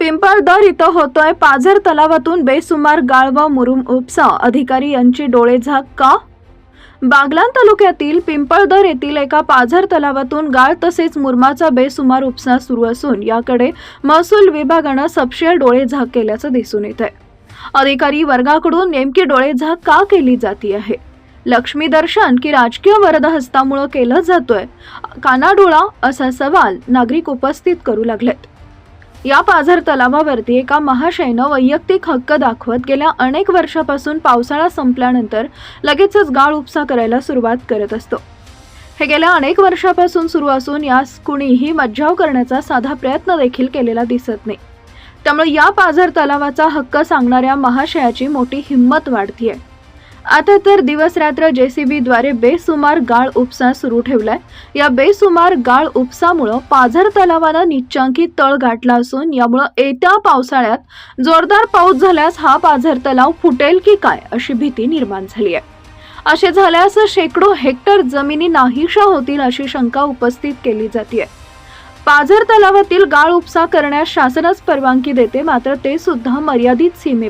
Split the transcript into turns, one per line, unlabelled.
पिंपळदर इथं होतोय. पाझर तलावातून बेसुमार गाळ व मुरुम उपसा. अधिकारी यांची डोळेझाक का? बागलान तालुक्यातील पिंपळदर येथील एका पाझर तलावातून गाळ तसेच मुरमाचा बेसुमार उपसा सुरू असून याकडे महसूल विभागानं सपशेल डोळेझाक केल्याचं दिसून येत आहे अधिकारी वर्गाकडून नेमकी डोळेझाक का केली जाती आहे? लक्ष्मी दर्शन की राजकीय वरदहस्तामुळं केलं जातोय? कानाडोळा असा सवाल नागरिक उपस्थित करू लागलेत. या पाझर तलावावरती एका महाशयनं वैयक्तिक हक्क दाखवत गेल्या अनेक वर्षापासून पावसाळा संपल्यानंतर लगेचच गाळ उपसा करायला सुरुवात करत असतो. हे गेल्या अनेक वर्षापासून सुरू असून यास कुणीही मज्जाव करण्याचा साधा प्रयत्न देखील केलेला दिसत नाही. त्यामुळे या पाझर तलावाचा हक्क सांगणाऱ्या महाशयाची मोठी हिंमत वाढतीये. आता तर दिवस रात्र जेसीबीद्वारे बेसुमार गाळ उपसा सुरू ठेवलाय. या बेसुमार गाळ उपसामुळं पाझर तलावानं निच्चांकी तळ गाठला असून यामुळं येत्या पावसाळ्यात जोरदार पाऊस झाल्यास हा पाझर तलाव फुटेल की काय अशी भीती निर्माण झाली आहे. असे झाल्यास शेकडो हेक्टर जमिनी नाहीशा होतील अशी शंका उपस्थित केली जाते पाझर तलावातील गाळ उपसा करण्यास शासनच परवानगी देते मात्र ते सुद्धा मर्यादित सीमे